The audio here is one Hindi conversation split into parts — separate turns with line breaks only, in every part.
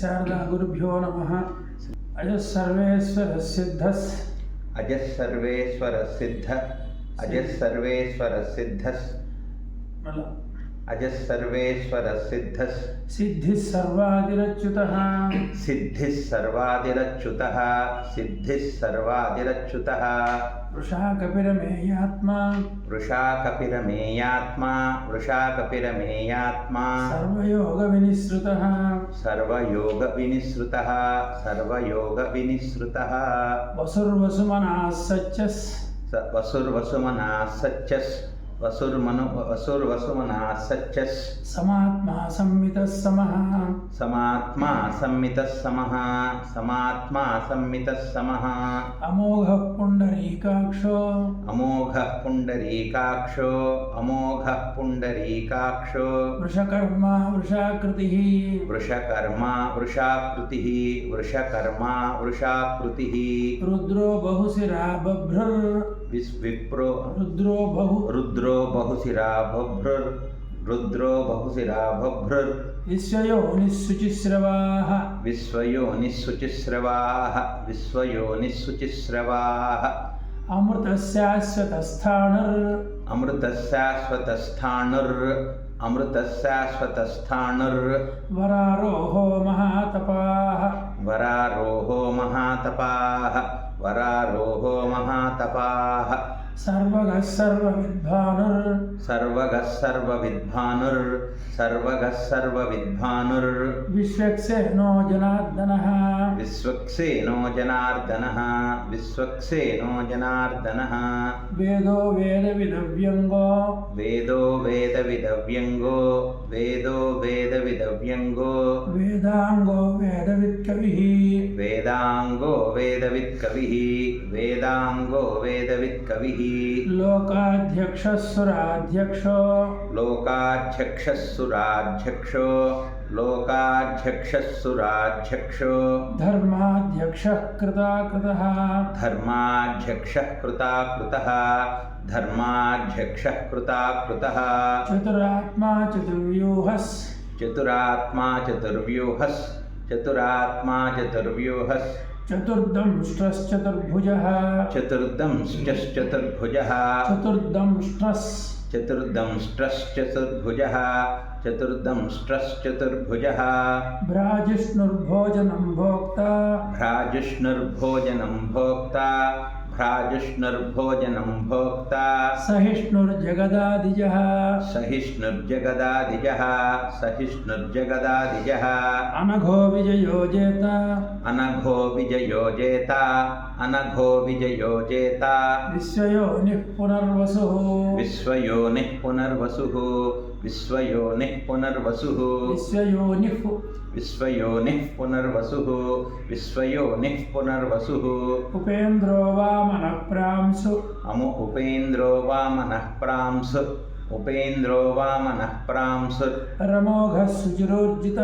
శారదా గురుభ్యో నమ
అజస్సర్వేశ్వర సిద్ధ అజస్సర్వేశ్వర సిద్ధ అజస్సర్వేశ్వర సిద్ధ
మళ్ళా
अजस्सर्वेश्वर
सिद्ध। सिद्धि
सिद्धि सर्वादिरच्युतः। सिद्धि सर्वादिरच्युतः। वृषा कपिरमेयात्मा वृषा कपिरमेयात्मा
वृषा कपिरमेयात्मा
सच्चस्। सच्चस्।
वसुर मनु
वसुर वसुमना सच्चस
समात्मा सम्मितः समः।
समात्मा सम्मितः समः। समात्मा सम्मितः समः।
अमोघ पुण्डरीकाक्षो।
अमोघ पुण्डरीकाक्षो। अमोघ पुण्डरीकाक्षो।
वृषकर्मा वृषाकृतिः।
वृषकर्मा वृषाकृतिः। वृषकर्मा वृषाकृतिः।
रुद्रो बहुशिरा
बभ्रुर्। विश्विप्रो
रुद्रो बहु
रुद्रो बहुशिरा बभ्रर् रुद्रो बहुशिरा बभ्रर् विश्वयोनिस्सुचिस्रवाः विश्वयोनिस्सुचिस्रवाः
विश्वयोनिस्सुचिस्रवाः
अमृतस्याश्वतस्थाणुर्। अमृतस्याश्वतस्थाणुर्।
अमृतस्याश्वतस्थाणुर्।
वरारोहो महातपाः। वरारोहो महातपाः। వరారోహో మహాతపాః.
సర్వగః సర్వవిద్భానుర్
సర్వగః సర్వవిద్భానుర్ సర్వగః సర్వవిద్భానుర్
విశ్వక్సేనో జనార్దనః.
विश्वक्सेनो जनार्दनः विश्वक्सेनो जनार्दनः।
वेदो विधव्यंगो
वेदो विधव्यंगो वेदो वेदविदव्यङ्गो।
वेदाङ्गो वेद
वेदाङ्गो वेदवित्कविः वेदाङ्गो वेदवित्कविः।
लोकाध्यक्षः सुराध्यक्षो।
लोकाध्यक्ष सुराध्यक्षो। लोकाध्यक्षः सुराध्यक्षो
धर्माध्यक्षः कृताकृतः
धर्माध्यक्षः कृताकृतः धर्माध्यक्षः कृताकृतः
चतुरात्मा चतुर्व्यूहस्।
चतुरात्मा चतुर्व्यूहस्। चतुरात्मा चतुर्व्यूहस्। चतुर्दंष्टश्चतुर्भुजः
चतुर्दंष्टश्चतुर्भुजः
चतुर्दंष्टस् चतुर्दंष्ट्रश्च
चतुर्दुज चतुर्दंष्ट्रश्चतुर्भुजः।
भ्राजिष्णुर्भोजनं भोक्ता भ्राजिष्णुर्भोजनं भोक्ता
भ्रजिष्णुर्भोजनम
भोक्ता सहिष्णुर्जगदादिजः।
सहिष्णुर्जगदादिजः। सहिष्णुर्जगदादिजः।
अनघो विजयो जेता अनघो विजयो जेता అనఘో విజయో చేత.
విశ్వయోని పునర్వసు
విశ్వయోని పునర్వసు విశ్వయోని పునర్వసు
విశ్వయోని
విశ్వయోని పునర్వసు విశ్వయోని పునర్వసు
ఉపేంద్రో వామన ప్రాంసు
అము ఉపేంద్రో వామన ప్రాంసు ఉపేంద్రో వామన ప్రాంసు
రమోఘ
సుచిరోర్జిత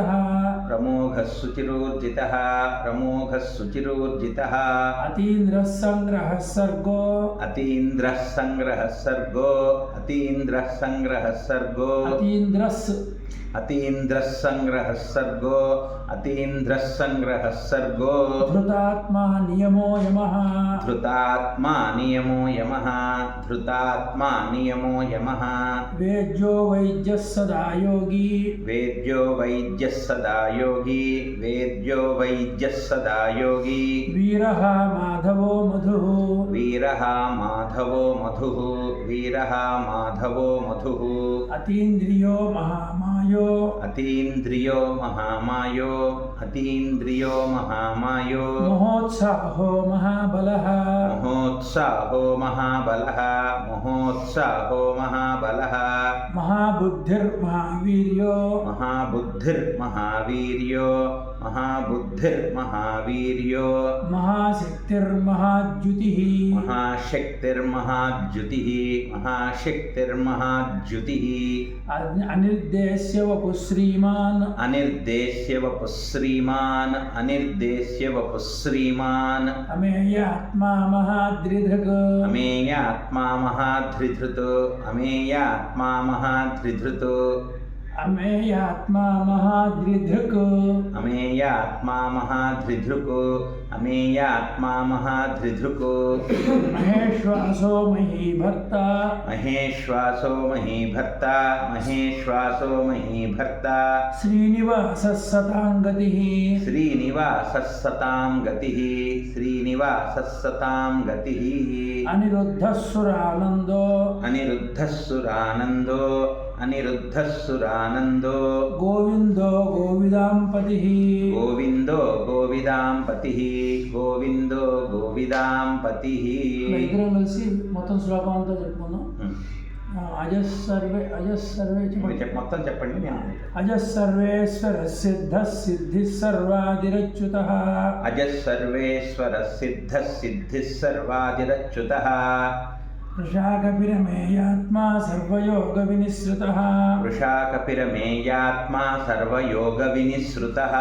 प्रमोघशुचिरोर्जितः प्रमोघशुचिरोर्जितः
अतीन्द्रः सङ्ग्रहः सर्गो
अतीन्द्रः सङ्ग्रहः सर्गो अतीन्द्रः सङ्ग्रहः सर्गो
अतीन्द्रस्
अतीन्द्रः सङ्ग्रहः सर्गो अतीन्द्रः सङ्ग्रहः सर्गो
धृतात्मा नियमो यमः।
धृतात्मा नियमो यमः धृतात्मा नियमो यमः।
वेद्यो वैद्यः सदा योगी।
वेद्यो वैद्यः सदा योगी वेद्यो वैद्यः सदा योगी।
वीरः माधवो मधुः।
वीरः माधवो मधुः वीरः माधवो मधुः।
अतीन्द्रियो महामायो महामायो
अतीन्द्रियो महामायो। अतीन्द्रियो महामायो।
महोत्साहो महाबलः।
महोत्साहो महाबलः। महोत्साहो महाबलः।
महाबुद्धिर्महावीर्यो
महाबुद्धिर्महावीर्यो महाबुद्धिर्महावीर्यो
महाशक्तिर्महाद्युतिः
महाशक्तिर्महाद्युतिः महाशक्तिर्महाद्युतिः
अनिर्देश्य వపు శ్రీమాన్ అనిర్దేశ్య వపు శ్రీమాన్
అనిర్దేశ్య వపు శ్రీమాన్ అమేయ ఆత్మా మహాద్రిధృక్
అమేయ ఆత్మా
మహాద్రిధృత్ అమేయ ఆత్మా మహాద్రిధృత్
అమేయాత్మా మహాద్రిధృకు అమేయాత్మా మహాద్రిధృకు అమేయాత్మా
మహాద్రిధృకు మహేశ్వాసో మహీ భర్త. మహేశ్వాసో మహీ
భర్త మహేశ్వాసో మహీ
భర్త శ్రీనివాస సతాం గతి శ్రీనివాస సతాం
గతి శ్రీనివాస
సతాం గతి అనిరుద్ధ సురానందో.
అనిరుద్ధ సురానందో.
అనిరుద్ధస్సురానందో. గోవిందో గోవిదాంపతి గోవిందో గోవిదాంపతి గోవిందో
గోవిదాంపతి ఇద్దరం కలిసి మొత్తం శ్లోకాంతో
చెప్పుకున్నాం
అజస్సర్వే
అజస్సర్వే మొత్తం చెప్పండి
అజస్సర్వేశ్వర సిద్ధ సిద్ధి
సర్వాదిరచ్యుత అజస్సర్వేశ్వర సిద్ధ సిద్ధి సర్వాదిరచ్యుత
वृषाकपिरमेयात्मा सर्वयोगविनिसृतः।
वृषाकपिरमेयात्मा सर्वयोगविनिसृतः।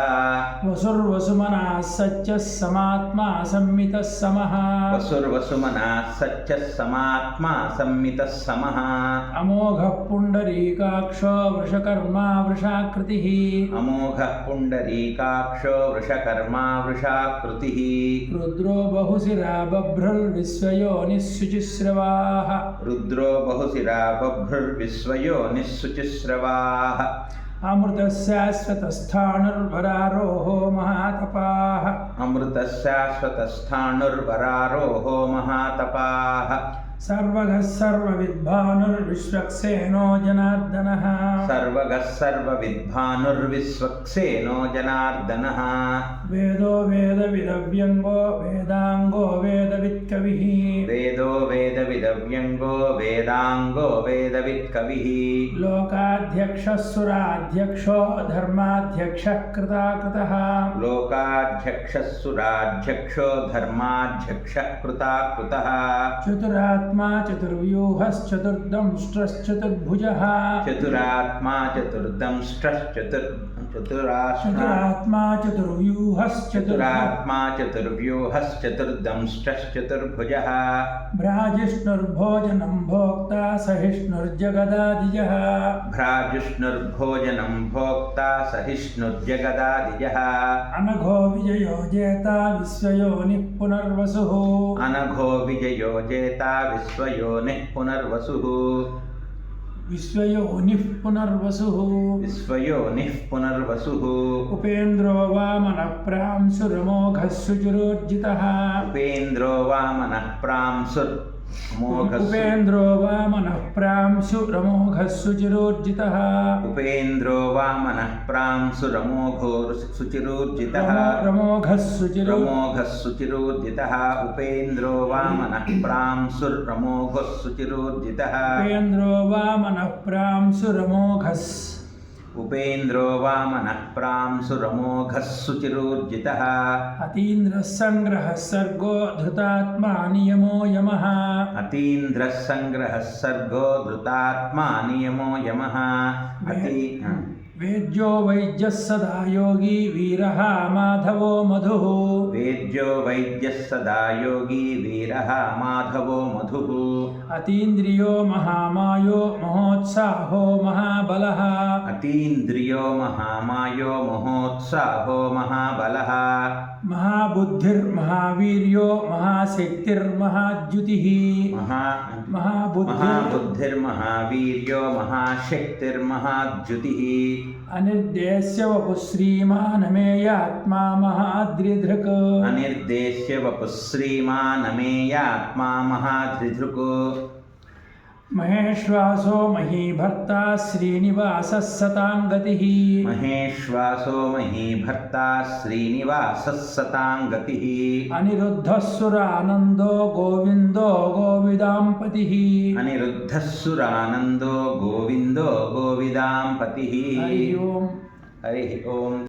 वसुर्वसुमनः सच्चः समात्मा संमितः समः।
वसुर्वसुमनः सच्चः समात्मा संमितः समः।
अमोघः पुण्डरीकाक्षो वृषकर्मा वृषाकृतिः।
अमोघः पुण्डरीकाक्षो वृषकर्मा वृषाकृतिः।
रुद्रो बहुशिरा बभ्रुर्विश्वयोनिः शुचिस्रवाः
रुद्रो बहुशिरा बभ्रुर्विश्वयो निःशुचिस्रवाः
अमृतः शाश्वतस्थाणुर्वरारोहो महातपाः
अमृतः शाश्वतस्थाणुर्वरारोहो महातपाः
सर्वगः सर्वविद्भानुर्विश्वक्सेनो जनार्दनः
सर्वगः सर्वविद्भानुर्विश्वक्सेनो जनार्दनः।
वेदो वेदविदव्यङ्गो वेदाङ्गो वेदवित्कविः।
वेदो वेदविदव्यङ्गो वेदाङ्गो वेदवित्कविः।
लोकाध्यक्षः सुराध्यक्षो धर्माध्यक्षः कृताकृतः।
लोकाध्यक्षः सुराध्यक्षो धर्माध्यक्षः कृता कृतः
चतुरात्मा चतुर्व्यूहश्चतुर्दंष्ट्रश्चतुर्भुजः।
चतुरात्मा चतुर्दंष्ट्रश्चतुर्
चतुरात्मा चतुर्व्यूहश्चतुर्
चतुरात्मा चतुर्व्यूहश्चतुर्दंष्ट्रश्चतुर्भुजः
भ्राजिष्णुर्भोजनं भोक्ता सहिष्णुर्जगदादिजः।
भ्राजिष्णुर्भोजनं भोक्ता सहिष्णुर्जगदादिजः।
अनघो विजयो जेता विश्वयोनिः पुनर्वसुः
अनघो विजयो जेता विश्वयोनिः पुनर्वसुः
विश्वयोनिः पुनर्वसुः
विश्वयोनिः पुनर्वसुः
उपेन्द्रो वामनः प्रांशुरमोघः शुचिरोर्जितः
उपेन्द्रो वामनः प्रांसुर् मोघः
उपेन्द्रो वामनः प्रांशुरमोघः शुचिरोर्जितः
उपेन्द्रो वामनः प्रांसुरमोघो सुचिरूर्जितः
रमोघः शुचिरो
रमोघः सुचिरूर्जितः उपेन्द्रो वामनः प्रांसुरमोघः सुचिरूर्जितः
उपेन्द्रो वामनः प्रांशुरमोघः
उपेन्द्रो वामनः प्रांसुरमोघः सुचिरूर्जितः
अतीन्द्रः सङ्ग्रहः सर्गो धृतात्मा नियमो यमः।
अतीन्द्रः सङ्ग्रहः सर्गो धृतात्मा नियमो यमः अति
वेद्यो वैद्यः सदा योगी वीरः माधवो मधुः।
वेद्यो वैद्यः सदा योगी वीरः माधवो मधुः।
अतीन्द्रियो महामायो महोत्साहो महाबलः।
अतीन्द्रियो महामायो महोत्साहो महाबलः।
महाबुद्धिर्महावीर्यो महाशक्तिर्महाद्युतिः
महा
महाबुद्धिर्
महाबुद्धिर्महावीर्यो महाशक्तिर्महाद्युतिः
अनिर्देश्य वपुः श्रीमानमेयात्मा महाद्रिधृक्।
अनिर्देश्य वपुः श्रीमानमेयात्मा महाधृधृक्
महेश्वासो महीभर्ता श्रीनिवासः सतां गतिः
महेश्वासो महीभर्ता श्रीनिवासः सतां गतिः
अनिरुद्धः सुरानन्दो गोविन्दो गोविदाम्पतिः
अनिरुद्धः सुरानन्दो गोविन्दो गोविदां पतिः
हरि ओम्
हरिः ओम्